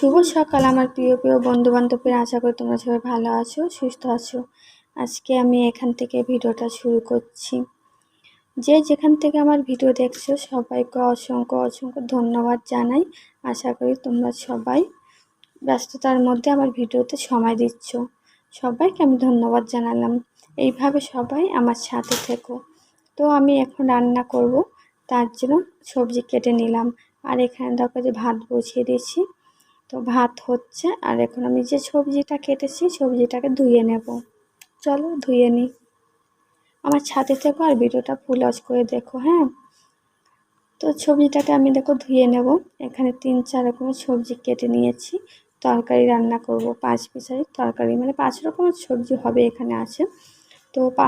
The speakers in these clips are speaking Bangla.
শুভ সকাল, আমার প্রিয় প্রিয় বন্ধু বান্ধবের আশা করি তোমরা সবাই ভালো আছো, সুস্থ আছো। আজকে আমি এখান থেকে ভিডিওটা শুরু করছি। যে যেখান থেকে আমার ভিডিও দেখছ, সবাইকে অসংখ্য অসংখ্য ধন্যবাদ জানাই। আশা করি তোমরা সবাই ব্যস্ততার মধ্যে আমার ভিডিওতে সময় দিচ্ছ। সবাইকে আমি ধন্যবাদ জানালাম। এইভাবে সবাই আমার সাথে থেকো। তো আমি এখন রান্না করব, তার জন্য সবজি কেটে নিলাম। আর এখানে দেখো যে ভাত বসিয়ে দিয়েছি। তো ভাত হচ্ছে, আর এখন আমি যে সবজিটা কেটেছি, সবজিটাকে ধুয়ে নেব। চলো ধুয়ে নিই আমার ছাতে থেকো আর ভিডিওটা ফুল অজ করে দেখো হ্যাঁ? তো সবজিটাকে আমি দেখো ধুয়ে নেব। এখানে তিন, চার রকমের সবজি কেটে নিয়েছি। তরকারি রান্না করব, পাঁচ পিসারি তরকারি। মানে পাঁচ রকমের সবজি হবে এখানে আছে। তো পা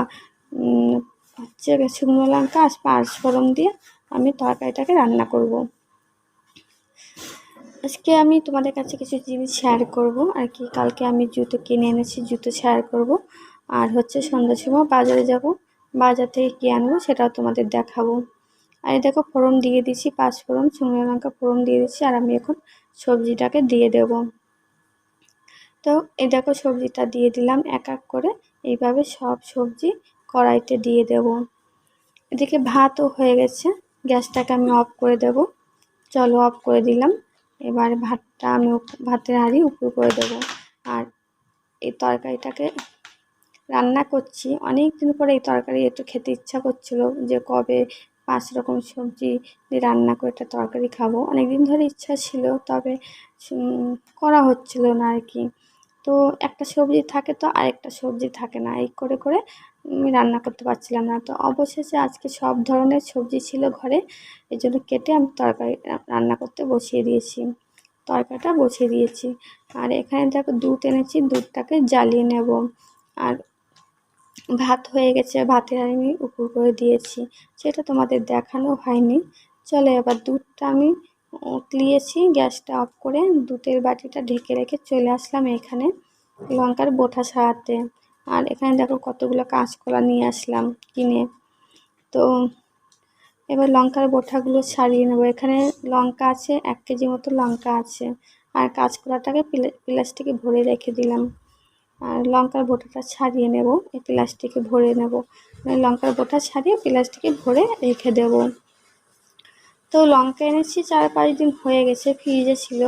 হচ্ছে শুকনো লঙ্কা আর পাঁচ ফোড়ন দিয়ে আমি তরকারিটাকে রান্না করব। আজকে আমি তোমাদের কাছে কিছু জিনিস শেয়ার করব, আর কি। কালকে আমি জুতো কিনে এনেছি, জুতো শেয়ার করব। আর হচ্ছে সন্ধ্যার সময় বাজারে যাব, বাজার থেকে কী আনব সেটাও তোমাদের দেখাবো। আর দেখো ফোড়ন দিয়ে দিচ্ছি পাঁচ ফোড়ন শুকনো লঙ্কা ফোড়ন দিয়ে দিচ্ছি আর আমি এখন সবজিটাকে দিয়ে দেব। তো এই দেখো সবজিটা দিয়ে দিলাম এক এক করে, এইভাবে সব সবজি কড়াইতে দিয়ে দেব। এদিকে ভাতও হয়ে গেছে, গ্যাসটাকে আমি অফ করে দেব। চলো অফ করে দিলাম। এবার ভাতটা আমি ভাতের হাঁড়ি উপর করে দেবো। আর এই তরকারিটাকে রান্না করছি। অনেক দিন পরে এই তরকারি একটু খেতে ইচ্ছা করছিল যে কবে পাঁচ রকম সবজি দিয়ে রান্না করে একটা তরকারি খাব। অনেক দিন ধরে ইচ্ছা ছিল, তবে করা হচ্ছিল না আর কি। তো একটা সবজি থাকে তো আরেকটা সবজি থাকে না। এই করে করে আমি রান্না করতে পারছিলাম না। তো অবশেষে আজকে সব ধরনের সবজি ছিল ঘরে এই জন্য কেটে আমি তরকারি রান্না করতে বসিয়ে দিয়েছি। তরকারিটা বসিয়ে দিয়েছি। আর এখানে দেখো দুধ এনেছি, দুধটাকে জ্বালিয়ে নেব। আর ভাত হয়ে গেছে, ভাতের আমি উপর করে দিয়েছি। সেটা তোমাদের দেখানো হয়নি। চলে এবার দুধটা আমি উতলিয়েছি, গ্যাসটা অফ করে দুধের বাটিটা ঢেকে রেখে চলে আসলাম এখানে লঙ্কার বোঠা সারাতে। আর এখানে দেখো কতগুলো কাঁচকলা নিয়ে আসলাম কিনে। তো এবার লঙ্কার বোঠাগুলো ছাড়িয়ে নেব। এখানে লঙ্কা আছে, এক কেজি মতো লঙ্কা আছে। আর কাঁচকলাটাকে প্লাস্টিকে ভরে রেখে দিলাম। আর লঙ্কার বোটাটা ছাড়িয়ে নেব, এই প্লাস্টিকে ভরে নেব। মানে লঙ্কার বোটা ছাড়িয়ে প্লাস্টিকে ভরে রেখে দেব। তো লঙ্কা এনেছি, চার পাঁচ দিন হয়ে গেছে, ফ্রিজে ছিল।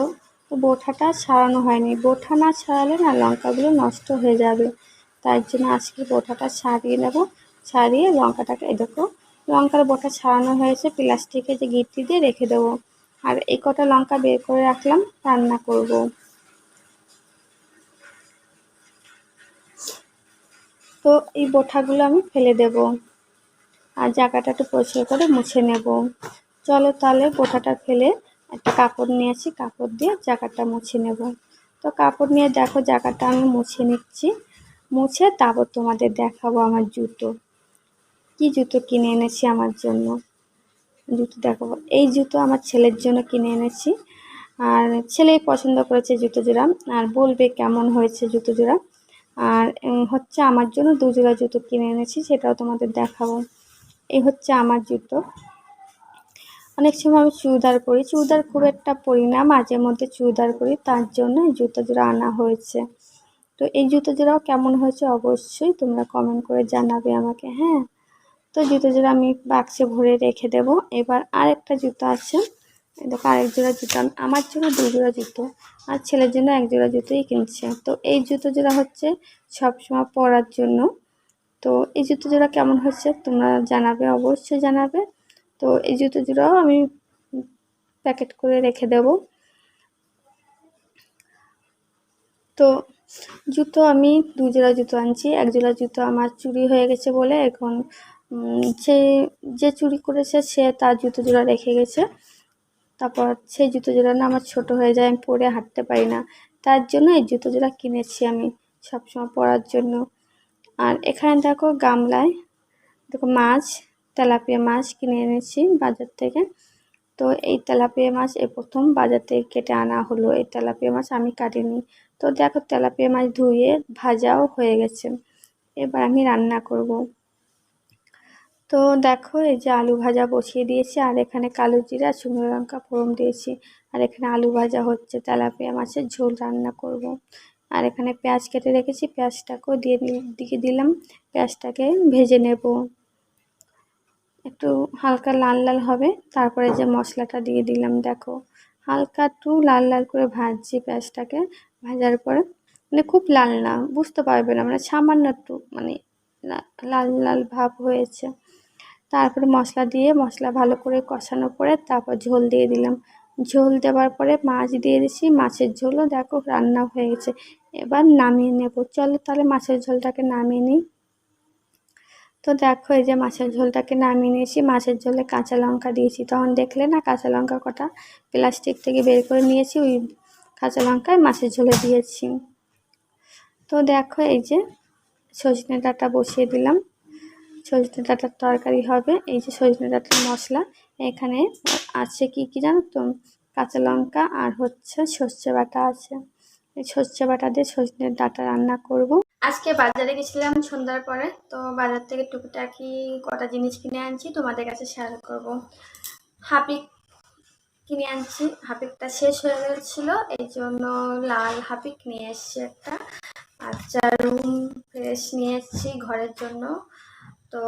তো বোঠাটা ছাড়ানো হয়নি। বোঠা না ছাড়ালে না লঙ্কাগুলো নষ্ট হয়ে যাবে। তাই জন্য আজকে বোঠাটা ছাড়িয়ে নেব। ছাড়িয়ে লঙ্কাটাকে দেখো, লঙ্কার বোটা ছাড়ানো হয়েছে। প্লাস্টিকে যে গিটটি দিয়ে রেখে দেবো। আর এই কটা লঙ্কা বের করে রাখলাম, রান্না করব। তো এই বোঠাগুলো আমি ফেলে দেব। আর জায়গাটা একটু পরিষ্কার করে মুছে নেব। চলো তাহলে বোঠাটা ফেলে একটা কাপড় নিয়েছি কাপড় দিয়ে জায়গাটা মুছে নেব। তো কাপড় নিয়ে দেখো জায়গাটা আমি মুছে নিচ্ছি। মুছে তারপর তোমাদের দেখাবো আমার জুতো। কি জুতো কিনে এনেছি আমার জন্য? জুতো দেখাবো। এই জুতো আমার ছেলের জন্য কিনে এনেছি। আর ছেলেই পছন্দ করেছে জুতো জোড়া। আর বলবে কেমন হয়েছে জুতো জোড়া। আর হচ্ছে আমার জন্য দু জোড়া জুতো কিনে এনেছি, সেটাও তোমাদের দেখাবো। এই হচ্ছে আমার জুতো। অনেক সময় আমি চুড়িদার করি চুড়িদার খুব একটা পরি না মাঝে মধ্যে চুড়িদার করি তার জন্য জুতো জোড়া আনা হয়েছে। তো এই জুতো জোড়াও কেমন হয়েছে অবশ্যই তোমরা কমেন্ট করে জানাবে আমাকে হ্যাঁ? তো জুতো জোড়া আমি বাক্সে ভরে রেখে দেব। এবার আরেকটা জুতো আছে। দেখো, আরেক জোড়া জুতো। আমার জন্য দু জোড়া জুতো, আর ছেলের জন্য এক জোড়া জুতোই কিনছে। তো এই জুতো জোড়া হচ্ছে সবসময় পরার জন্য। তো এই জুতো জোড়া কেমন হচ্ছে তোমরা জানাবে, অবশ্যই জানাবে। তো এই জুতো জোড়াও আমি প্যাকেট করে রেখে দেব। তো জুতো আমি দু জোড়া জুতো আনছি এক জোড়া জুতো আমার চুরি হয়ে গেছে বলে এখন সে যে চুরি করেছে সে তার জুতো জোড়া রেখে গেছে। তারপর সেই জুতো জোড়া না আমার ছোট হয়ে যায়, আমি পরে হাঁটতে পারি না। তার জন্য এই জুতো জোড়া কিনেছি আমি সবসময় পরার জন্য। আর এখানে দেখো গামলায়, দেখো মাছ, তেলাপিয়া মাছ কিনে এনেছি বাজার থেকে। তো এই তেলাপিয়া মাছ এ প্রথম বাজার থেকে কেটে আনা হলো। এই তেলাপিয়া মাছ আমি কাটিনি। তো দেখো তেলাপিয়া মাছ ধুয়ে ভাজাও হয়ে গেছে। এবার আমি রান্না করব। তো দেখো এই যে আলু ভাজা বসিয়ে দিয়েছি, আর এখানে কালো জিরা, শুকনো লঙ্কা, ফোড়ন দিয়েছি। আর এখানে আলু ভাজা হচ্ছে, তেলাপিয়া মাছের ঝোল রান্না করব। আর এখানে পেঁয়াজ কেটে রেখেছি, পেঁয়াজটাকেও দিয়ে দিয়ে দিলাম, পেঁয়াজটাকে ভেজে নেব। একটু হালকা লাল লাল হবে, তারপরে যে মশলাটা দিয়ে দিলাম, দেখো। হালকা একটু লাল লাল করে ভাজছি পেঁয়াজটাকে। ভাজার পরে মানে খুব লাল না, বুঝতে পারবে না মানে সামান্য একটু মানে লাল লাল ভাব হয়েছে। তারপরে মশলা দিয়ে, মশলা ভালো করে কষানোর পরে তারপর ঝোল দিয়ে দিলাম। ঝোল দেওয়ার পরে মাছ দিয়ে দিছি, মাছের ঝোলও দেখো রান্না হয়ে গেছে। এবার নামিয়ে নেব। চলো তাহলে মাছের ঝোলটাকে নামিয়ে নিই। তো দেখো, এই যে মাছের ঝোলটাকে নামিয়ে নিয়েছি। মাছের ঝোলে কাঁচা লঙ্কা দিয়েছি। তখন দেখলে না, কাঁচা লঙ্কা কটা প্লাস্টিক থেকে বের করে নিয়েছি, ওই কাঁচা লঙ্কায় মাছের ঝোলে দিয়েছি। তো দেখো, এই যে সজনে ডাঁটা বসিয়ে দিলাম। সজনে ডাঁটার তরকারি হবে। এই যে সজনে ডাঁটার মশলা। এখানে আছে কি কি জানো তো? কাঁচা লঙ্কা আর হচ্ছে সর্ষে বাটা আছে। সর্ষে বাটা দিয়ে সজনের ডাটা রান্না করব। আজকে বাজারে গেছিলাম সন্ধ্যার পরে, তো বাজার থেকে টুকিটাকি কটা জিনিস কিনে আনছি, তোমাদের কাছে শেয়ার করব। হাপিক কিনে আনছি, হাপিকটা শেষ হয়ে গেছিল, এই জন্য লাল হাপিক নিয়ে এসেছি একটা। আচ্ছা রুম ফ্রেশ নিয়ে এসেছি ঘরের জন্য। তো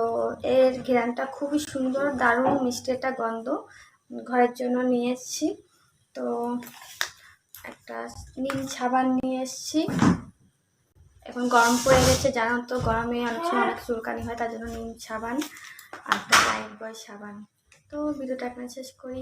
এর ঘ্রানটা খুবই সুন্দর, দারুণ, মিষ্টি একটা গন্ধ ঘরের জন্য নিয়ে এসেছি। তো একটা নীল সাবান নিয়ে এসেছি। এখন গরম পড়ে গেছে, জানো তো গরমে অনেক সময় অনেক চুলকানি হয়, তার জন্য নীল সাবান আর একটা লাইফ বয় সাবান। তো ভিডিওটা এখানে শেষ করি।